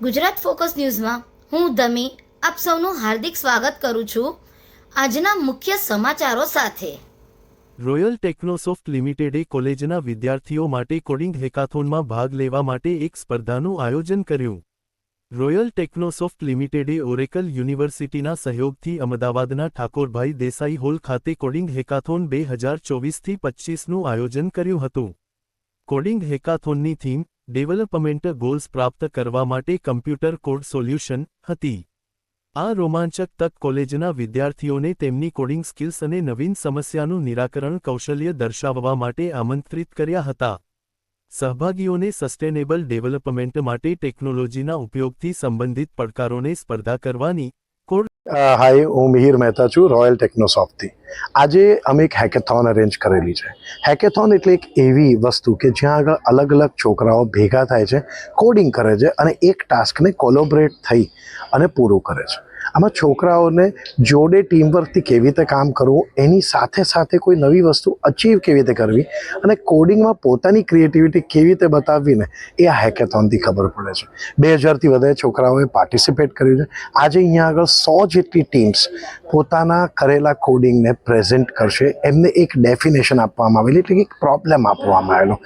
Gujarat focus ન્યૂઝમાં હું ધમી આપ સૌનું હાર્દિક સ્વાગત કરું છું આજના મુખ્ય સમાચારો સાથે. રોયલ ટેકનોસોફ્ટ લિમિટેડે કોલેજના વિદ્યાર્થીઓ માટે કોડિંગ હેકાથોનમાં ભાગ લેવા માટે એક સ્પર્ધાનું આયોજન કર્યું. રોયલ ટેકનોસોફ્ટ લિમિટેડે ઓરેકલ યુનિવર્સિટીના સહયોગથી અમદાવાદના ઠાકોરભાઈ દેસાઈ હોલ ખાતે કોડિંગ હેકાથોન બે હજાર ચોવીસથી પચ્ચીસનું આયોજન કર્યું હતું. કોડિંગ હેકાથોનની થીમ ડેવલપમેન્ટ ગોલ્સ પ્રાપ્ત કરવા માટે કમ્પ્યુટર કોડ સોલ્યુશન હતી. આ રોમાંચક તક કોલેજના વિદ્યાર્થીઓને તેમની કોડિંગ સ્કિલ્સ અને નવીન સમસ્યાનું નિરાકરણ કૌશલ્ય દર્શાવવા માટે આમંત્રિત કર્યા હતા. સહભાગીઓને સસ્ટેનેબલ ડેવલપમેન્ટ માટે ટેકનોલોજીના ઉપયોગથી સંબંધિત પડકારોને સ્પર્ધા કરવાની કોડ હાય, હું મિહિર મહેતા છું, રોયલ ટેકનોસોફ્ટથી આજે અમે એક હેકેથોન અરેન્જ કરેલી છે. હેકેથોન એટલે એક એવી વસ્તુ કે જ્યાં આગળ અલગ અલગ છોકરાઓ ભેગા થાય છે કોડિંગ કરે છે અને એક ટાસ્કને કોલોબરેટ થઈ અને પૂરું કરે છે. આમાં છોકરાઓને જોડે ટીમવર્કથી કેવી રીતે કામ કરવું, એની સાથે સાથે કોઈ નવી વસ્તુ અચીવ કેવી રીતે કરવી અને કોડિંગમાં પોતાની ક્રિએટિવિટી કેવી રીતે બતાવવીને એ આ હેકેથોનથી ખબર પડે છે. બે હજારથી વધારે છોકરાઓએ પાર્ટિસિપેટ કર્યું છે. આજે અહીંયા આગળ સો જેટલી ટીમ્સ પોતાના કરેલા કોડિંગને પ્રેઝન્ટ કરશે. એમને એક ડેફિનેશન આપવામાં આવેલી, એટલે કે એક પ્રોબ્લેમ આપવામાં આવેલો.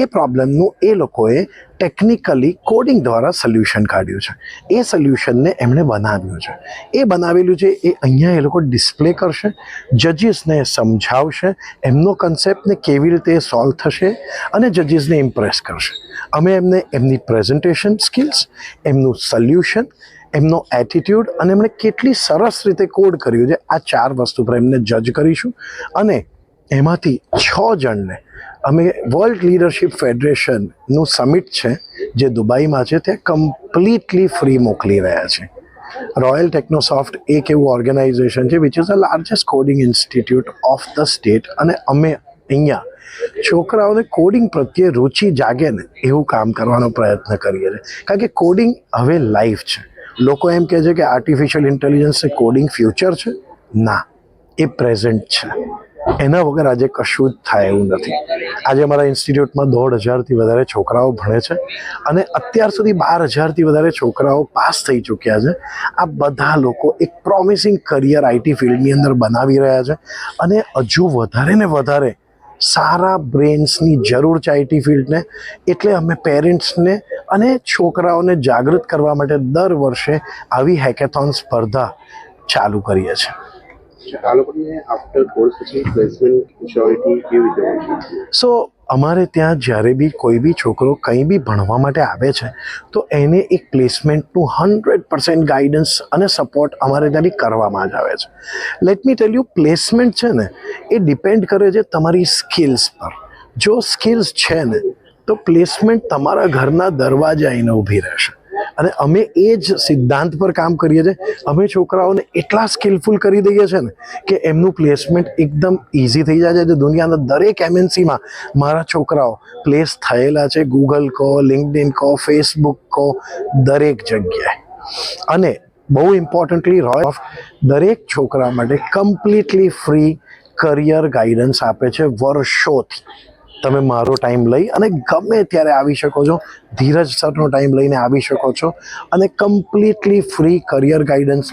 એ પ્રોબ્લેમનું એ લોકોએ ટેકનિકલી કોડિંગ દ્વારા સોલ્યુશન કાઢ્યું છે. એ સોલ્યુશનને એમણે બનાવ્યું છે. એ બનાવેલું છે, એ અહીંયા એ લોકો ડિસ્પ્લે કરશે જજીસને સમજાવશે, એમનો કન્સેપ્ટને કેવી રીતે સોલ્વ થશે, અને જજીસને ઇમ્પ્રેસ કરશે. અમે એમને એમની પ્રેઝન્ટેશન સ્કિલ્સ એમનું સોલ્યુશન એમનો એટીટ્યૂડ અને એમણે કેટલી સરસ રીતે કોડ કર્યું છે. આ ચાર વસ્તુ પર એમને જજ કરીશું. અને એમાંથી છ જણને. અમે વર્લ્ડ લીડરશિપ ફેડરેશનનું સમિટ છે, જે દુબઈમાં છે તે કમ્પ્લીટલી ફ્રી મોકલી રહ્યા છે. રોયલ ટેકનોસોફ્ટ એક એવું ઓર્ગેનાઇઝેશન છે which is a largest coding institute of the state અને અમે અહીંયા છોકરાઓને કોડિંગ પ્રત્યે રુચિ જાગે ને, એવું કામ કરવાનો પ્રયત્ન કરીએ છીએ. કારણ કે કોડિંગ હવે લાઈફ છે. લોકો એમ કહે છે કે આર્ટિફિશિયલ ઇન્ટેલિજન્સ કોડિંગ ફ્યુચર છે? ના, એ પ્રેઝન્ટ છે. એના વગર આજે કશું જ થાય એવું નથી. આજે અમારા ઇન્સ્ટિટ્યૂટમાં દોઢ હજારથી વધારે છોકરાઓ ભણે છે અને અત્યાર સુધી બાર હજારથી વધારે છોકરાઓ પાસ થઈ ચૂક્યા છે. આ બધા લોકો એક પ્રોમિસિંગ કરિયર આઈટી ફિલ્ડની અંદર બનાવી રહ્યા છે અને હજુ વધારે ને વધારે સારા બ્રેન્સની જરૂર છે આઈટી ફિલ્ડને એટલે અમે પેરેન્ટ્સને અને છોકરાઓને જાગૃત કરવા માટે દર વર્ષે આવી હેકેથોન સ્પર્ધા ચાલુ કરીએ છીએ. સો અમારે ત્યાં જ્યારે બી કોઈ બી છોકરો કંઈ બી ભણવા માટે આવે છે, તો એને એક પ્લેસમેન્ટનું હંડ્રેડ પર્સન્ટ ગાઈડન્સ અને સપોર્ટ અમારે ત્યાંથી કરવામાં જ આવે છે. Let me tell you placement છે ને, એ ડિપેન્ડ કરે છે તમારી સ્કિલ્સ પર. જો સ્કિલ્સ છે ને, તો પ્લેસમેન્ટ તમારા ઘરના દરવાજા આવીને ઊભી રહેશે. અને અમે એ જ સિદ્ધાંત પર કામ કરીએ છીએ. અમે છોકરાઓને એટલા સ્કિલફુલ કરી દઈએ છીએ ને કે એમનું પ્લેસમેન્ટ એકદમ ઇઝી થઈ જાય છે. જે દુનિયાના દરેક એમએનસીમાં મારા છોકરાઓ પ્લેસ થયેલા છે. ગૂગલ કહો લિંકડિન કહો ફેસબુક કહો, દરેક જગ્યાએ. અને બહુ ઇમ્પોર્ટન્ટલી રોય ઓફ દરેક છોકરા માટે કમ્પ્લીટલી ફ્રી કરિયર ગાઈડન્સ આપે છે વર્ષોથી. તમે મારો ટાઈમ લઈ અને ગમે ત્યારે આવી શકો છો, ધીરજ સરનો ટાઈમ લઈને આવી શકો છો અને કમ્પ્લીટલી ફ્રી કરિયર ગાઈડન્સ